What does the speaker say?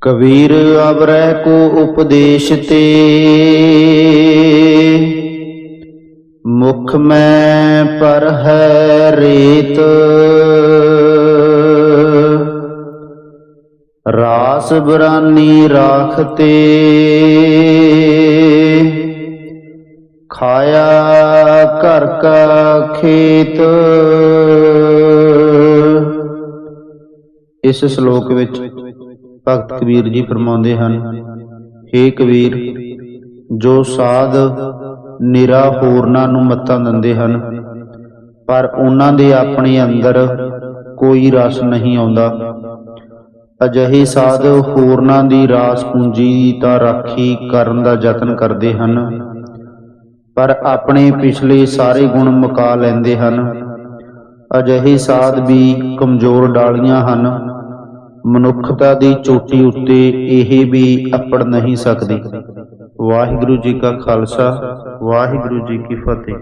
ਕਬੀਰ ਅਵਰੈ ਕੋ ਉਪਦੇਸ਼ ਤੇ। ਮੁਖ ਮੈਂ ਪਰ ਹੈ ਰੇਤ। ਰਾਸ ਬਰਾਨੀ ਰਾਖਤੇ ਖਾਇਆ ਘਰ ਕਾ ਖੇਤ। ਇਸ ਸ਼ਲੋਕ ਵਿੱਚ ਭਗਤ ਕਬੀਰ ਜੀ ਫਰਮਾਉਂਦੇ ਹਨ हे ਕਬੀਰ, ਜੋ ਸਾਧ ਨਿਰਾ ਹੋਰਨਾਂ ਨੂੰ ਮੱਤਾਂ ਦਿੰਦੇ ਹਨ, ਪਰ ਉਹਨਾਂ ਦੇ ਆਪਣੇ ਅੰਦਰ ਕੋਈ ਰਸ ਨਹੀਂ ਆਉਂਦਾ। ਅਜਿਹੇ ਸਾਧ ਹੋਰਨਾਂ ਦੀ ਰਾਸ ਪੂੰਜੀ ਤਾਂ ਰਾਖੀ ਕਰਨ ਦਾ ਯਤਨ ਕਰਦੇ ਹਨ, ਪਰ ਆਪਣੇ ਪਿਛਲੇ ਸਾਰੇ ਗੁਣ ਮੁਕਾ ਲੈਂਦੇ ਹਨ। ਅਜਿਹੇ ਸਾਧ ਵੀ ਕਮਜ਼ੋਰ ਡਾਲੀਆਂ ਹਨ ਮਨੁੱਖਤਾ ਦੀ ਚੋਟੀ ਉੱਤੇ ਇਹ ਵੀ ਅਪੜ ਨਹੀਂ ਸਕਦੀ। ਵਾਹਿਗੁਰੂ ਜੀ ਕਾ ਖਾਲਸਾ, ਵਾਹਿਗੁਰੂ ਜੀ ਕੀ ਫਤਿਹ।